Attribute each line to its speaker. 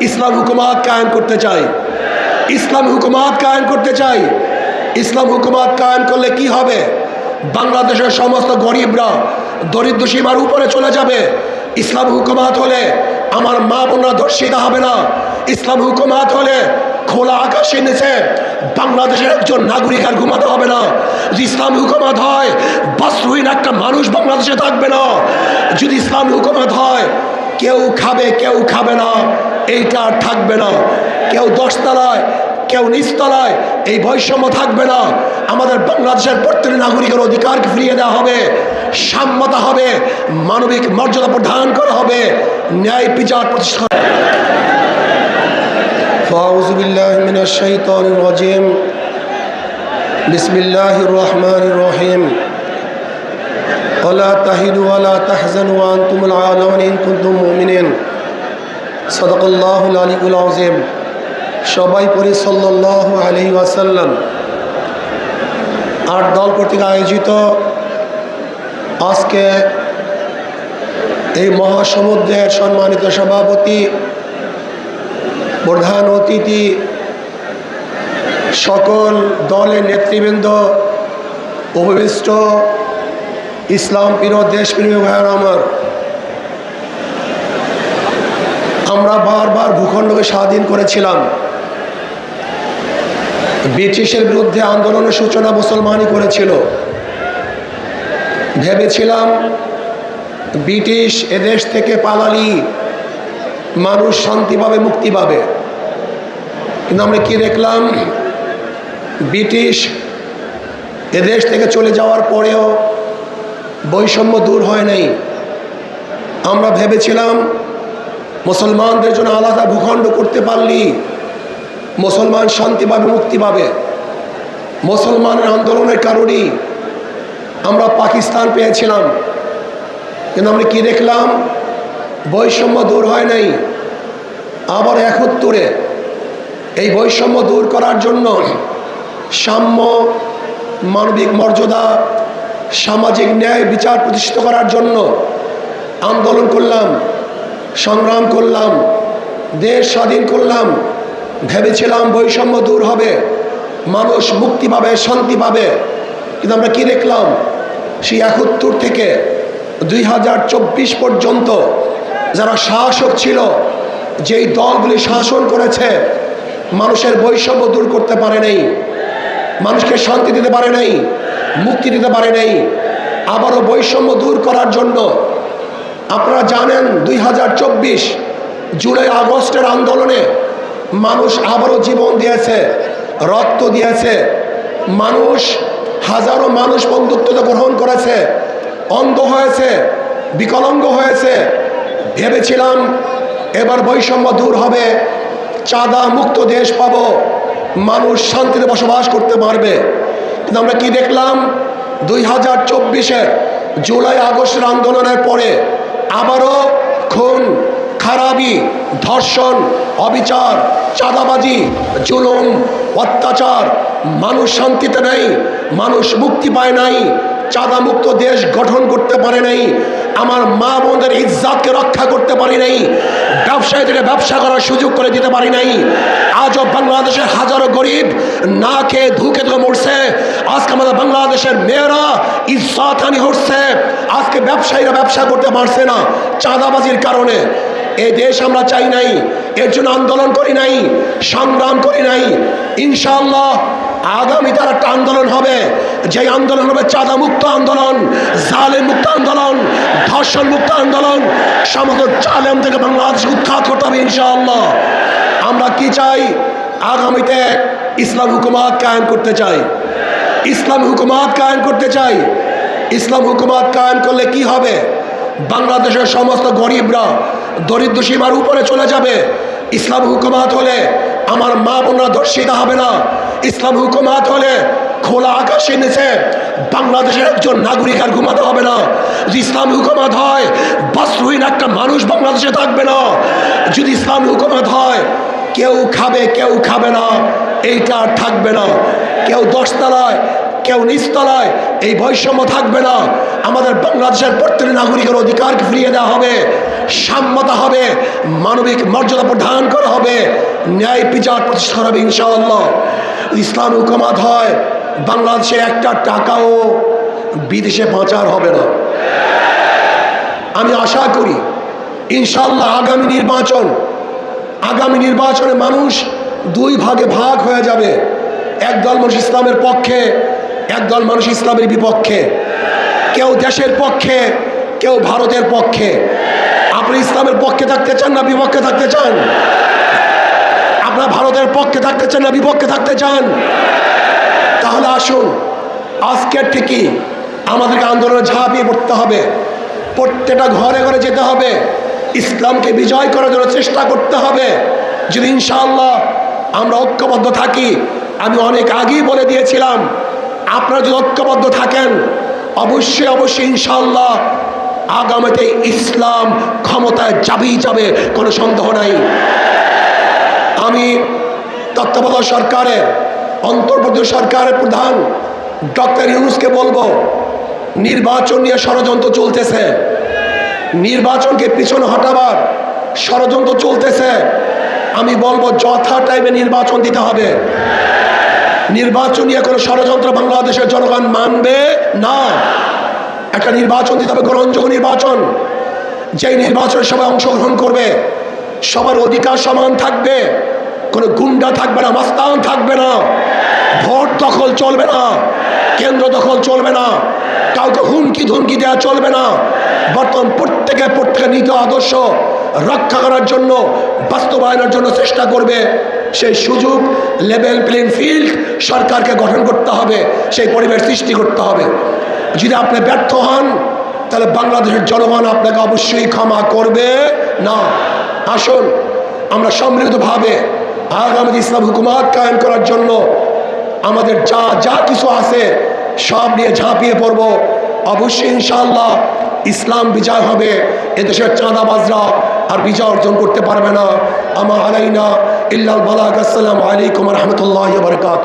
Speaker 1: ইসলাম হুকুমাত কায়েম করতে চাই। ইসলাম হুকুমাত কায়েম করতে চাই। ইসলাম হুকুমাত কায়েম করলে কি হবে? বাংলাদেশের সমস্ত গরিবরা দরিদ্র সীমার উপরে চলে যাবে। ইসলাম হুকুমাত হলে আমার মা বোনরা ধর্ষিত হবে না। ইসলাম হুকুমাত হলে খোলা আকাশের নিচে বাংলাদেশের একজন নাগরিক আর ঘুমাতে হবে না। যদি ইসলাম হুকুমাত হয় বস্ত্রহীন একটা মানুষ বাংলাদেশে থাকবে না। যদি ইসলাম হুকুমাত হয়, কেউ খাবে কেউ খাবে না। এইটা আর থাকবে না কেউ দশতলায় কেউ নিচতলায় এই বৈষম্য থাকবে না আমাদের বাংলাদেশের প্রত্যেক নাগরিকের অধিকারকে ফিরিয়ে দেওয়া হবে সাম্যতা হবে মানবিক মর্যাদা প্রদান করা হবে ন্যায় বিচার প্রতিষ্ঠা فأعوذ بالله من الشيطان الرجيم بسم الله الرحمن الرحيم ولا تهنوا ولا تحزنوا وأنتم العالون إن كنتم مؤمنين সদকুল্লাহম সবাই পড়ি সল্লাহ আলি ওয়াসাল্লাম। আর দল কর্তৃক আয়োজিত আজকে এই মহাসমুদ্রের সম্মানিত সভাপতি, প্রধান অতিথি, সকল দলের নেতৃবৃন্দ, উপবিষ্ট ইসলাম প্রিয় দেশপ্রিয় ভাইয়ের আমার। আমরা বারবার ভূখণ্ডকে স্বাধীন করেছিলাম। ব্রিটিশের বিরুদ্ধে আন্দোলনের সূচনা মুসলমানই করেছিল। ভেবেছিলাম ব্রিটিশ এদেশ থেকে পালালি, মানুষ শান্তি পাবে মুক্তি পাবে। কিন্তু আমরা কি দেখলাম? ব্রিটিশ এদেশ থেকে চলে যাওয়ার পরেও বৈষম্য দূর হয় নাই। আমরা ভেবেছিলাম মুসলমানদের জন্য আলাদা ভূখণ্ড করতে পারলি, মুসলমান শান্তি পাবে, মুক্তি পাবে। মুসলমানের আন্দোলনের কারণেই আমরা পাকিস্তান পেয়েছিলাম। কিন্তু আমরা কি দেখলাম? বৈষম্য দূর হয় নাই। আবার একত্তরে এই বৈষম্য দূর করার জন্য সাম্য, মানবিক মর্যাদা, সামাজিক ন্যায় বিচার প্রতিষ্ঠিত করার জন্য আন্দোলন করলাম। সংগ্রাম করলাম, দেশ স্বাধীন করলাম, ভেবেছিলাম বৈষম্য দূর হবে, মানুষ মুক্তি পাবে, শান্তি পাবে। কিন্তু আমরা কি দেখলাম? সেই একাত্তর থেকে দুই হাজার চব্বিশ পর্যন্ত যারা শাসক ছিল, যেই দলগুলি শাসন করেছে, মানুষের বৈষম্য দূর করতে পারে নাই, মানুষকে শান্তি দিতে পারে নাই, মুক্তি দিতে পারে নাই, আবারও বৈষম্য দূর করার জন্য আপনারা জানেন দুই হাজার চব্বিশ জুলাই আগস্টের আন্দোলনে মানুষ আবারও জীবন দিয়েছে, রক্ত দিয়েছে, মানুষ হাজারো মানুষ বন্ধুত্ব গ্রহণ করেছে, অন্ধ হয়েছে, বিকলাঙ্গ হয়েছে। ভেবেছিলাম এবার বৈষম্য দূর হবে, চাঁদা মুক্ত দেশ পাব, মানুষ শান্তিতে বসবাস করতে পারবে। কিন্তু আমরা কি দেখলাম? দুই হাজার চব্বিশের জুলাই আগস্টের আন্দোলনের পরে আবারও খুন, খারাপি, ধর্ষণ, অবিচার, চাঁদাবাজি, জুলুম, অত্যাচার। মানুষ শান্তিতে নেই, মানুষ মুক্তি পায় নাই চাঁদা মুক্ত দেশ গঠন করতে পারে নাই, আমার মা বোনদের ইজ্জাতকে রক্ষা করতে পারি নাই ব্যবসায়ীদেরকে ব্যবসা করার সুযোগ করে দিতে পারি নাই, আজও বাংলাদেশের হাজারো গরিব না খেয়ে ধুকে ধুকে মরছে, আজকে আমাদের বাংলাদেশের মেয়েরা ইজ্জাতহানি হচ্ছে, আজকে ব্যবসায়ীরা ব্যবসা করতে পারছে না চাঁদাবাজির কারণে। এই দেশ আমরা চাই নাই, এর জন্য আন্দোলন করি নাই, সংগ্রাম করি নাই, ইনশাআল্লাহ আগামী তার একটা আন্দোলন হবে। যে আন্দোলন হবে চাঁদা মুক্ত আন্দোলন জালেম মুক্ত আন্দোলন ধর্ষণ মুক্ত আন্দোলন, সমগ্র জালেম থেকে বাংলাদেশ উৎখাত করতে হবে ইনশাআল্লাহ। আমরা কি চাই? আগামীতে ইসলাম হুকুমাত কায়েম করতে চাই। ইসলাম হুকুমাত কায়েম করতে চাই। ইসলাম হুকুমাত কায়েম করলে কি হবে? বাংলাদেশের সমস্ত গরিবরা, দরিদ্র সীমার উপরে চলে যাবে। ইসলাম হুকুমাত হলে আমার মা বোনরা ধর্ষিত হবে না। ইসলাম হুকুমাত হলে খোলা আকাশে নিচে বাংলাদেশের একজন নাগরিক আর ঘুমাতে হবে না। যদি ইসলাম হুকুমাত হয় বস্ত্রহীন একটা মানুষ বাংলাদেশে থাকবে না। যদি ইসলাম হুকুমাত হয়, কেউ খাবে কেউ খাবে না। এইটা আর থাকবে না। কেউ দশতলায় কেউ নিচতলায় এই বৈষম্য থাকবে না। আমাদের বাংলাদেশের প্রত্যেক নাগরিকের অধিকারকে ফিরিয়ে দেওয়া হবে, সাম্যতা হবে, মানবিক মর্যাদা প্রদান করা হবে, ন্যায় বিচার প্রতিষ্ঠা হবে ইনশাআল্লাহ। ইসলাম হুকুমাত হয়, বাংলাদেশে একটা টাকাও বিদেশে পাচার হবে না। আমি আশা করি ইনশাল্লাহ আগামী নির্বাচন, আগামী নির্বাচনে মানুষ দুই ভাগে ভাগ হয়ে যাবে। একদল মানুষ ইসলামের পক্ষে একদল মানুষ ইসলামের বিপক্ষে। কেউ দেশের পক্ষে, কেউ ভারতের পক্ষে। আপনি ইসলামের পক্ষে থাকতে চান না বিপক্ষে থাকতে চান? আপনার ভারতের পক্ষে থাকতে চান না বিপক্ষে থাকতে চান? তাহলে আসুন আজকের ঠিকই আমাদেরকে আন্দোলনে ঝাঁপিয়ে পড়তে হবে। প্রত্যেকটা ঘরে ঘরে যেতে হবে। ইসলামকে বিজয় করার জন্য চেষ্টা করতে হবে। যদি ইনশাআল্লাহ আমরা ঐক্যবদ্ধ থাকি, আমি অনেক আগেই বলে দিয়েছিলাম আপনারা যদি ঐক্যবদ্ধ থাকেন, অবশ্যই অবশ্যই, ইনশাআল্লাহ আগামীতে ইসলাম ক্ষমতায় যাবেই যাবে, কোনো সন্দেহ নাই। আমি তত্ত্বাবধায়ক সরকারের অন্তর্বর্তী সরকারের প্রধান ডক্টর ইউনুসকে বলব, নির্বাচন নিয়ে ষড়যন্ত্র চলতেছে। নির্বাচনকে পিছনে হটাবার ষড়যন্ত্র চলতেছে। আমি বলব, যথা টাইমে নির্বাচন দিতে হবে। নির্বাচন কোনো ষড়যন্ত্র বাংলাদেশের জনগণ মানবে না। একটা নির্বাচন দিতে হবে, গ্রহণযোগ্য নির্বাচন। যেই নির্বাচনে সবাই অংশগ্রহণ করবে, সবার অধিকার সমান থাকবে, কোনো গুন্ডা থাকবে না, মাস্তান থাকবে না, ভোট দখল চলবে না, কেন্দ্র দখল চলবে না, কাউকে হুমকি ধুমকি দেওয়া চলবে না। বর্তমান প্রত্যেকে প্রত্যেকের নীতি আদর্শ রক্ষা করার জন্য, বাস্তবায়নের জন্য চেষ্টা করবে। সেই সুযোগ লেভেল প্লেইং ফিল্ড সরকারকে গঠন করতে হবে, সেই পরিবেশ সৃষ্টি করতে হবে। যদি আপনি ব্যর্থ হন, তাহলে বাংলাদেশের জনগণ আপনাকে অবশ্যই ক্ষমা করবে। না, আসুন, আমরা সম্মিলিতভাবে আগামী ইসলাম হুকুমাত কায়েম করার জন্য আমাদের যা যা কিছু আছে, সব নিয়ে ঝাঁপিয়ে পড়ব। অবশ্যই ইনশাআল্লাহ ইসলাম বিজয় হবে, এদেশের চাঁদাবাজরা আর বিজয় অর্জন করতে পারবে না। আমা আলাইনা ইল্লাল বালাক আসসালামু আলাইকুম রহমতুল্লাহ বরকাত